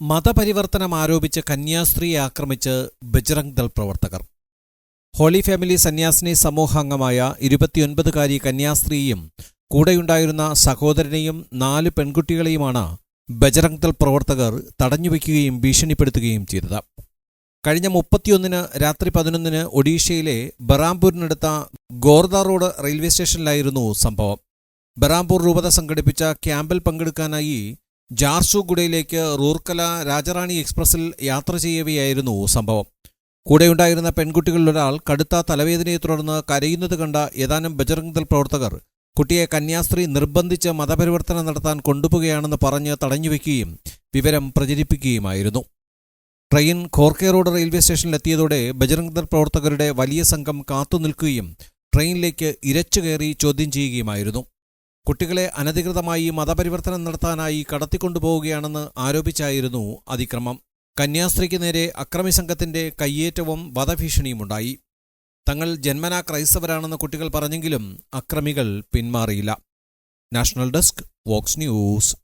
മതപരിവർത്തനം ആരോപിച്ച് കന്യാസ്ത്രീയെ ആക്രമിച്ച് ബജ്രംഗ് ദൾ പ്രവർത്തകർ. ഹോളി ഫാമിലി സന്യാസിനി സമൂഹാംഗമായ ഇരുപത്തിയൊൻപതുകാരി കന്യാസ്ത്രീയും കൂടെയുണ്ടായിരുന്ന സഹോദരനെയും നാല് പെൺകുട്ടികളെയുമാണ് ബജ്രംഗ് ദൾ പ്രവർത്തകർ തടഞ്ഞുവെക്കുകയും ഭീഷണിപ്പെടുത്തുകയും ചെയ്തത്. കഴിഞ്ഞ മുപ്പത്തിയൊന്നിന് രാത്രി പതിനൊന്നിന് ഒഡീഷയിലെ ബറാംപൂരിനടുത്ത ഗോർദ റോഡ് റെയിൽവേ സ്റ്റേഷനിലായിരുന്നു സംഭവം. ബറാംപൂർ രൂപത സംഘടിപ്പിച്ച ക്യാമ്പിൽ പങ്കെടുക്കാനായി ജാർസുഗുഡയിലേക്ക് റൂർക്കല രാജറാണി എക്സ്പ്രസിൽ യാത്ര ചെയ്യവെയായിരുന്നു സംഭവം. കൂടെയുണ്ടായിരുന്ന പെൺകുട്ടികളിലൊരാൾ കടുത്ത തലവേദനയെ തുടർന്ന് കരയുന്നത് കണ്ട ഏതാനും ബജറംഗ് ദൾ പ്രവർത്തകർ കുട്ടിയെ കന്യാസ്ത്രീ നിർബന്ധിച്ച് മതപരിവർത്തനം നടത്താൻ കൊണ്ടുപോവുകയാണെന്ന് പറഞ്ഞ് തടഞ്ഞുവെക്കുകയും വിവരം പ്രചരിപ്പിക്കുകയുമായിരുന്നു. ട്രെയിൻ ഖോർക്കെ റോഡ് റെയിൽവേ സ്റ്റേഷനിലെത്തിയതോടെ ബജറംഗ് ദൾ പ്രവർത്തകരുടെ വലിയ സംഘം കാത്തുനിൽക്കുകയും ട്രെയിനിലേക്ക് ഇരച്ചുകയറി ചോദ്യം ചെയ്യുകയുമായിരുന്നു. കുട്ടികളെ അനധികൃതമായി മതപരിവർത്തനം നടത്താനായി കടത്തിക്കൊണ്ടുപോവുകയാണെന്ന് ആരോപിച്ചായിരുന്നു അതിക്രമം. കന്യാസ്ത്രീക്ക് നേരെ അക്രമി സംഘത്തിന്റെ കയ്യേറ്റവും വധഭീഷണിയുമുണ്ടായി. തങ്ങൾ ജന്മനാ ക്രൈസ്തവരാണെന്ന് കുട്ടികൾ പറഞ്ഞെങ്കിലും അക്രമികൾ പിന്മാറിയില്ല. National desk Vox news.